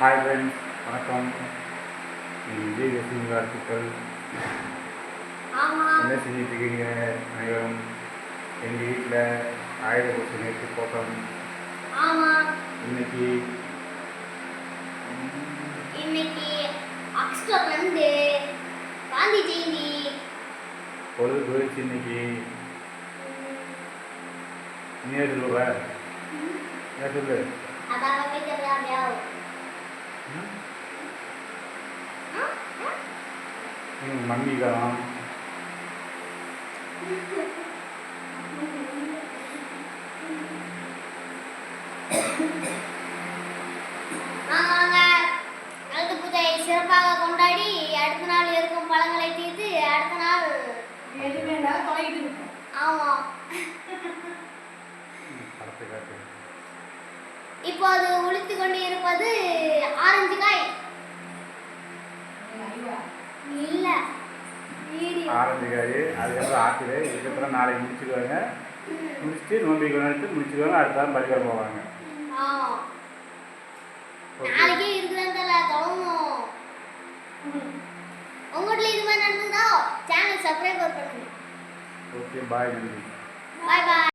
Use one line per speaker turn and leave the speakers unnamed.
Hi friends வணக்கம் விஜயதசமி வாழ்த்துக்கள்
ஆமா.
என்ன செஞ்சுட்டு இருக்கீங்க? அனைவரும் எங்கள் வீட்டில் ஆயுத பூஜை நேற்று போட்டோம். இன்னைக்கு?
இன்னைக்கு அக்ஸ்டர் வந்து காந்தி ஜெயந்தி.
பொழுது போயிடுச்சு இன்னைக்கு. நீ ஏன் சொல்லுவ? ஏன் சொல்லு?
அதான்
ம் மம்மி காலம்
ஆமாங்க. நலத்து பூஜை சிறப்பாக கொண்டாடி அடுத்த நாள் இருக்கும் பழங்களை தீர்த்து அடுத்த நாள்
எதுவுமே தொலைகிட்டு இருக்கும்.
இப்போது ஒழித்து கொண்டு இருப்பது ஆரஞ்சு இல்ல.
காய் அதுக்கப்புறம் ஆப்பிள் இதுக்கப்புறம் நாளைக்கு முடிச்சுக்குவாங்க. முடிச்சுட்டு நோம்பி கொண்டாடிட்டு முடிச்சுக்குவாங்க. அடுத்த நாள் பள்ளிக்கூடம் போவாங்க.
நாளைக்கே இருக்குதான்னு தெரியல. தொடங்கணும் உங்க வீட்ல இது மாதிரி நடந்ததா சேனல் சப்ஸ்கிரைப் பண்ணுங்க
ஓகே பாய்
பாய் பாய்